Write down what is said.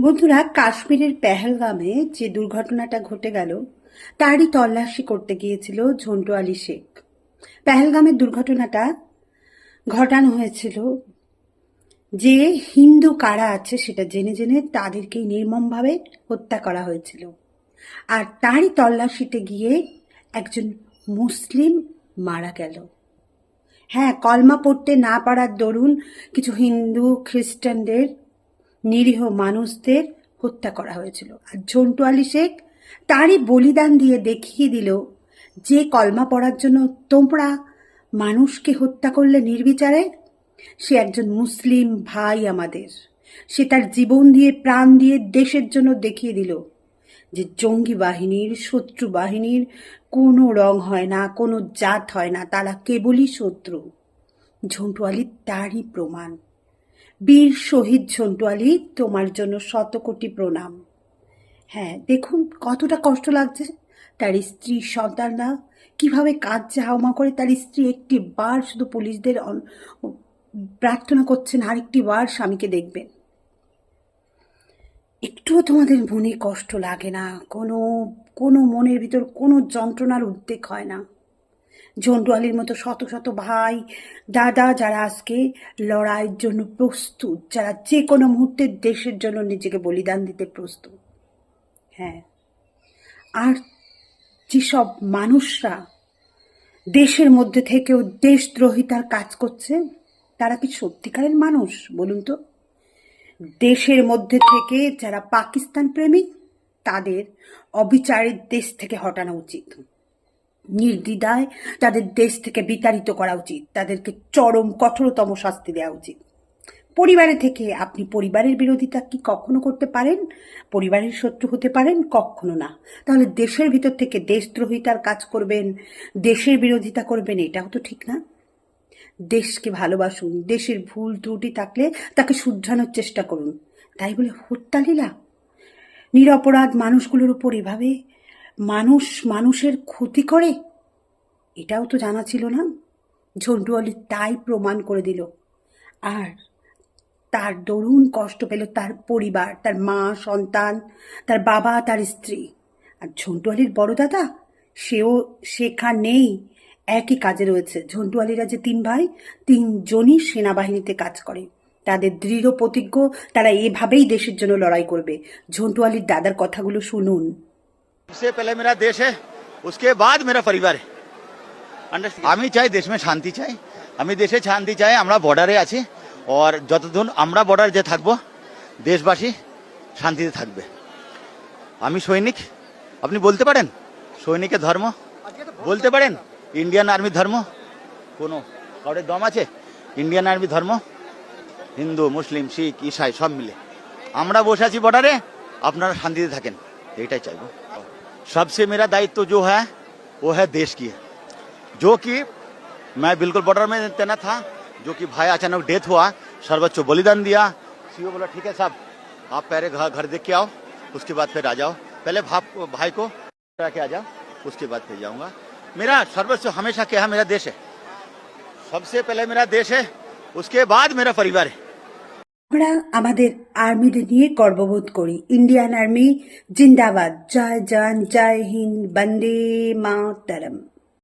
বন্ধুরা, কাশ্মীরের পেহেলগামে যে দুর্ঘটনাটা ঘটে গেল, তারই তল্লাশি করতে গিয়েছিল ঝন্টু আলী শেখ। পেহেলগামের দুর্ঘটনাটা ঘটানো হয়েছিল। যে হিন্দু কারা আছে সেটা জেনে জেনে তাদেরকেই নির্মমভাবে হত্যা করা হয়েছিল। আর তারই তল্লাশিতে গিয়ে একজন মুসলিম মারা গেল। হ্যাঁ কলমা পড়তে না পারার দরুন কিছু হিন্দু খ্রিস্টানদের নিরীহ মানুষদের হত্যা করা হয়েছিল। আর ঝন্টু আলী শেখ তারই বলিদান দিয়ে দেখিয়ে দিল যে কলমা পড়ার জন্য তোমরা মানুষকে হত্যা করলে নির্বিচারে, সে একজন মুসলিম ভাই আমাদের। সে তার জীবন দিয়ে, প্রাণ দিয়ে দেশের জন্য দেখিয়ে দিল যে জঙ্গি বাহিনীর, শত্রু বাহিনীর কোনো রং হয় না, কোনো জাত হয় না, তারা কেবলই শত্রু। ঝন্টু আলী তারই প্রমাণ। বীর শহীদ ঝন্টু আলী, তোমার জন্য শত কোটি প্রণাম। হ্যাঁ দেখুন কতটা কষ্ট লাগছে। তার স্ত্রী সন্তানরা কীভাবে কাঁদছে, হাওমা করে তার স্ত্রী একটি বার শুধু পুলিশদের প্রার্থনা করছেন, আরেকটি বার স্বামীকে দেখবেন। একটুও তোমাদের মনে কষ্ট লাগে না। কোনো কোনো মনের ভিতর কোনো যন্ত্রণার উদ্বেগ হয় না। ঝন্টু আলীর মতো শত শত ভাই, দাদা যারা আজকে লড়াইয়ের জন্য প্রস্তুত, যারা যে কোনো মুহূর্তে দেশের জন্য নিজেকে বলিদান দিতে প্রস্তুত। হ্যাঁ আর যেসব মানুষরা দেশের মধ্যে থেকেও দেশদ্রোহিতার কাজ করছে, তারা কি সত্যিকারের মানুষ? বলুন তো। দেশের মধ্যে থেকে যারা পাকিস্তান প্রেমিক, তাদের অবিচারের দেশ থেকে হটানো উচিত। নির্দ্বিধায় তাদের দেশ থেকে বিতাড়িত করা উচিত। তাদেরকে চরম, কঠোরতম শাস্তি দেওয়া উচিত। পরিবারে থেকে আপনি পরিবারের বিরোধিতা কি কখনো করতে পারেন? পরিবারের শত্রু হতে পারেন? কখনো না। তাহলে দেশের ভিতর থেকে দেশদ্রোহিতার কাজ করবেন, দেশের বিরোধিতা করবেন, এটাও তো ঠিক না। দেশকে ভালোবাসুন, দেশের ভুল ত্রুটি থাকলে তাকে শুধরানোর চেষ্টা করুন। তাই বলে হত্যালীলা নিরপরাধ মানুষগুলোর উপর এভাবে মানুষ মানুষের ক্ষতি করে? এটাও তো জানা ছিল না। ঝন্টু আলী তাই প্রমাণ করে দিল। আর তার দরুণ কষ্ট পেল তার পরিবার, তার মা, সন্তান, তার বাবা, তার স্ত্রী। আর ঝন্টু আলীর বড় দাদা, সেও সেখানেই একই কাজে রয়েছে। ঝন্টু আলীরা যে তিন ভাই, তিনজনই সেনাবাহিনীতে কাজ করে। তাদের দৃঢ় প্রতিজ্ঞ, তারা এভাবেই দেশের জন্য লড়াই করবে। ঝন্টু আলীর দাদার কথাগুলো শুনুন। সবসে পেলে मेरा দেশ है বাদ बाद পরিবার আমি চাই দেশ মে শান্তি চাই। আমি দেশে শান্তি চাই আমরা বর্ডারে আছি। আর যতদিন আমরা বর্ডার যে থাকব দেশবাসী শান্তিতে থাকবে। আমি সৈনিক আপনি বলতে পারেন? সৈনিকের ধর্ম? বলতে পারেন? ইন্ডিয়ান আর্মি ধর্ম? কোনো কাউরে দম আছে? ইন্ডিয়ান আর্মি ধর্ম? হিন্দু মুসলিম শিখ ইসাই সব মিলে। আমরা বসে আছি বর্ডারে আপনারা শান্তিতে থাকেন এইটাই চাইব। सबसे मेरा दायित्व तो जो है, वो है देश की जो कि मैं बिल्कुल बॉर्डर में तैनात था, जो कि भाई अचानक डेथ हुआ, सर्वोच्च बलिदान दिया। सीओ बोला, ठीक है साहब, आप पहले घर घर देख के आओ, उसके बाद फिर आ जाओ। पहले भाप, भाई को के आ जाओ, उसके बाद फिर जाऊँगा। मेरा सर्वोच्च हमेशा क्या है, मेरा देश है। सबसे पहले मेरा देश है, उसके बाद मेरा परिवार है। আমরা আমাদের আর্মিদের নিয়ে গর্ববোধ করি। ইন্ডিয়ান আর্মি, জিন্দাবাদ। জয় জান জয় হিন্দ, বন্দে মাতরম।